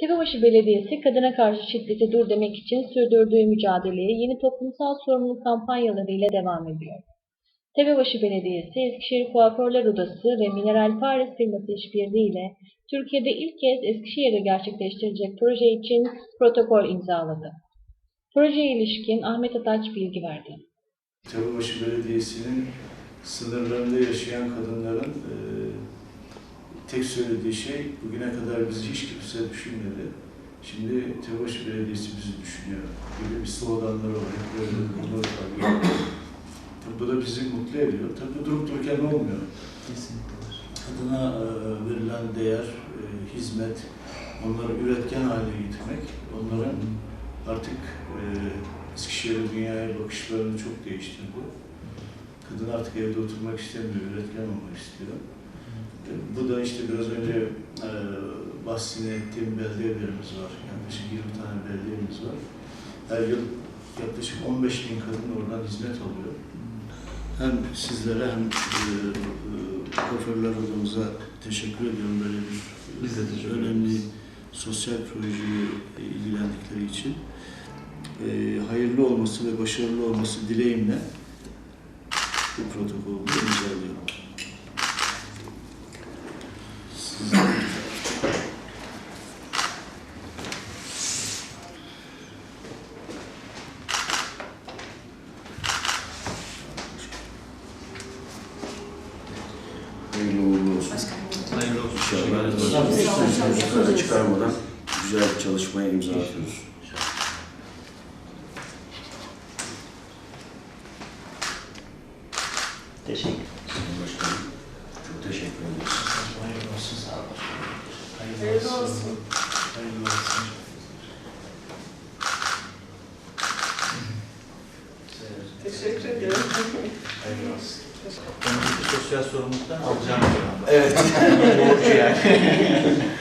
Tepebaşı Belediyesi kadına karşı şiddete dur demek için sürdürdüğü mücadeleye yeni toplumsal sorumluluk kampanyalarıyla devam ediyor. Tepebaşı Belediyesi, Eskişehir Kuaförler Odası ve Mineral Paris firması işbirliğiyle Türkiye'de ilk kez Eskişehir'de gerçekleştirecek proje için protokol imzaladı. Projeye ilişkin Ahmet Ataç bilgi verdi. Tepebaşı Belediyesi'nin sınırlarında yaşayan kadınların e, tek söylediği şey bugüne kadar bizi hiç kimse düşünmedi. Şimdi Tepebaşı Belediyesi bizi düşünüyor gibi bir sloganları var. Hep böyle bunları var. Tabii Bu da bizi mutlu ediyor. Tabii durup dururken olmuyor. Kadına e, verilen değer, e, hizmet, onları üretken hale getirmek, onların artık e, Eskişehir'e dünyaya bakışlarını çok değiştirdi. Kadın artık evde oturmak istemiyor, üretken olmak istiyor. Bu da işte biraz önce e, bahsini ettiğim belde evlerimiz var. Yaklaşık 20 tane belde evimiz var. Her yıl yaklaşık 15 bin kadın oradan hizmet alıyor. Hem sizlere hem e, e, kuaförler odamıza teşekkür ediyorum böyle bir Biz de teşekkür önemli ederiz. sosyal projeye ilgilendikleri için. E, hayırlı olması ve başarılı olması dileğimle bu protokolü imzalıyorum. Hayırlı uğurlu olsun. Hayırlı olsun. İnşallah yukarı çıkarmadan güzel bir çalışmaya imza atıyoruz. Teşekkür Sayın Başkanım, çok teşekkür ederiz. Hayırlı olsun, sağ olun. Hayırlı olsun. Hayırlı olsun. Teşekkür ederim. Hayırlı olsun. Önümüzdeki sosyal sorumluluktan alacağım. Evet. Borcu yani.